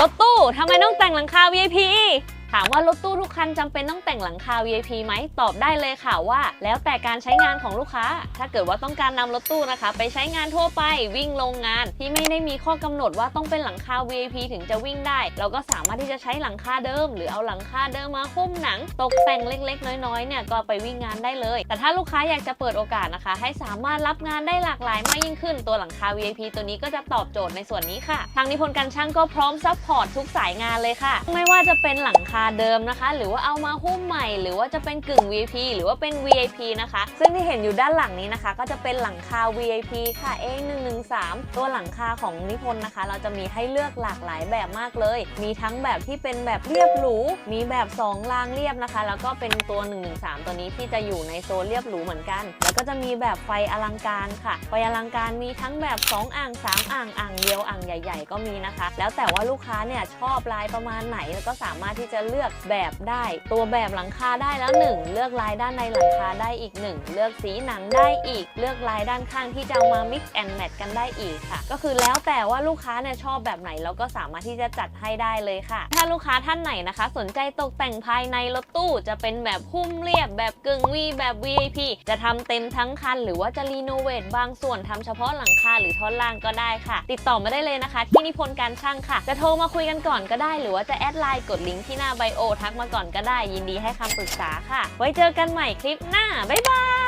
รถตู้ทำไมต้องแต่งหลังคา VIP ถามว่ารถตู้ทุกคันจำเป็นต้องแต่งหลังคา VIP ไหมตอบได้เลยค่ะว่า แล้วแต่การใช้งานของลูกค้า ถ้าเกิดว่าต้องการนำรถตู้นะคะ ไปใช้งานทั่วไปวิ่งโรงงานที่ไม่ได้มีข้อกำหนดว่าต้องเป็นหลังคา VIP ถึงจะวิ่งได้ เราก็สามารถที่จะใช้หลังคาเดิม หรือเอาหลังคาเดิมมาหุ้มหนัง ตกแต่งเล็กๆ น้อยๆเนี่ยก็ไปวิ่งงานได้เลย แต่ถ้าลูกค้าอยากจะเปิดโอกาสนะคะ ให้สามารถรับงานได้หลากหลายมากยิ่งขึ้นตัวหลังคา VIP ตัวนี้ก็จะตอบโจทย์ในส่วนนี้ค่ะ ทางนิพนธ์การช่างก็พร้อมซัพพอร์ตทุกสายงานเลยค่ะ ไม่ว่าจะเป็นหลังคาเดิมนะคะ หรือว่าเอามาหุ้มใหม่ หรือว่าจะเป็นกึ่ง VIP หรือว่าเป็น VIP นะคะ ซึ่งที่เห็นอยู่ด้านหลังนี้นะคะ ก็จะเป็นหลังคา VIP ค่ะ A113 ตัวหลังคาของนิพนธ์นะคะ เราจะมีให้เลือกหลากหลายแบบมากเลย มีทั้งแบบที่เป็นแบบเรียบหรู มีแบบ 2 รางเรียบนะคะ แล้วก็เป็นตัว 113 ตัวนี้ที่จะอยู่ในโซนเรียบหรูเหมือนกัน แล้วก็จะมีแบบไฟอลังการค่ะ ไฟอลังการมีทั้งแบบ 2 อ่าง 3 อ่าง อ่างเดียว อ่างใหญ่ ๆ ก็มีนะคะ แล้วแต่ว่าลูกค้าเนี่ยชอบลายประมาณไหน แล้วก็สามารถที่จะเลือกแบบได้ ตัวแบบหลังคาได้แล้วหนึ่งเลือกลายด้านในหลังคาได้อีกหนึ่งเลือกสีหนังได้อีก เลือกลายด้านข้างที่จะเอามา mix and match กันได้อีกค่ะ ก็คือแล้วแต่ว่าลูกค้าเนี่ยชอบแบบไหนเราก็สามารถที่จะจัดให้ได้เลยค่ะ ถ้าลูกค้าท่านไหนนะคะ สนใจตกแต่งภายในรถตู้จะเป็นแบบหุ้มเรียบแบบกึ่ง V แบบ VIP จะทำเต็มทั้งคัน หรือว่าจะรีโนเวทบางส่วนทำเฉพาะหลังคาหรือท่อนล่างก็ได้ค่ะ ติดต่อมาได้เลยนะคะ ที่นิพนธ์การช่างค่ะ จะโทรมาคุยกันก่อนก็ได้ หรือว่าจะแอดไลน์กดลิงก์ที่หน้าไบโอทักมาก่อนก็ได้ยินดีให้คำปรึกษาค่ะ ไว้เจอกันใหม่คลิปหน้า บ๊ายบาย